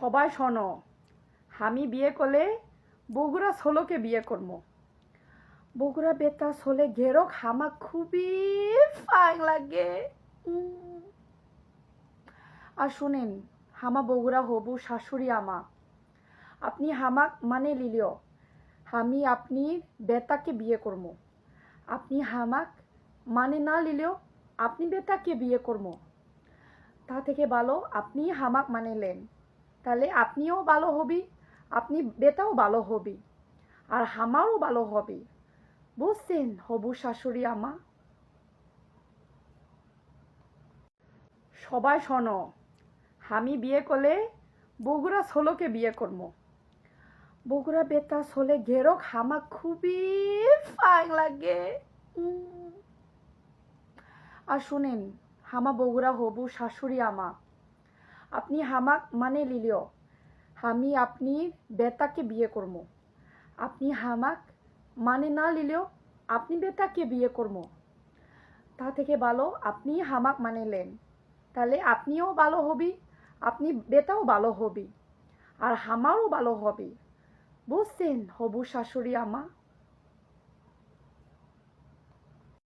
সবাই শোনো, আমি বিয়ে করলে বগুড়া ষোলোকে বিয়ে করব। বগুড়া বেতা ষোলে ঘেরক হামা খুবই ফাইন লাগে। আর শুনেন, হামা বগুড়া হবু শাশুড়ি আমা। আপনি হামাক মানে লিলিও। আমি আপনি বেতাকে বিয়ে করব। আপনি হামাক মানে না লিলেও, আপনি বেতাকে বিয়ে করব। তা থেকে ভালো, আপনি হামাক মানে নেন। তাহলে আপনিও ভালো হবি, আপনি বেটাও ভালো হবি, আর হামারও ভালো হবে। বুঝছেন, হবু শাশুড়ি আমা সবাই শোনো, আমি বিয়ে করলে বগুড়া ষোলোকে বিয়ে করব। বগুড়া বেতা ষোলে ঘেরক হামা খুবই ফাইন লাগে। আর শুনেন হামা বগুড়া হবু শাশুড়ি আমা আপনি হামাক মানে লিলিও। আমি আপনি বেতাকে বিয়ে করব আপনি হামাক মানে না লিলেও, আপনি বেতাকে বিয়ে করব তা থেকে ভালো, আপনি হামাক মানে নেন তাহলে আপনিও ভালো হবি, আপনি বেটাও ভালো হবি। আর হামারও ভালো হবে। বুঝছেন হবু শাশুড়ি আমা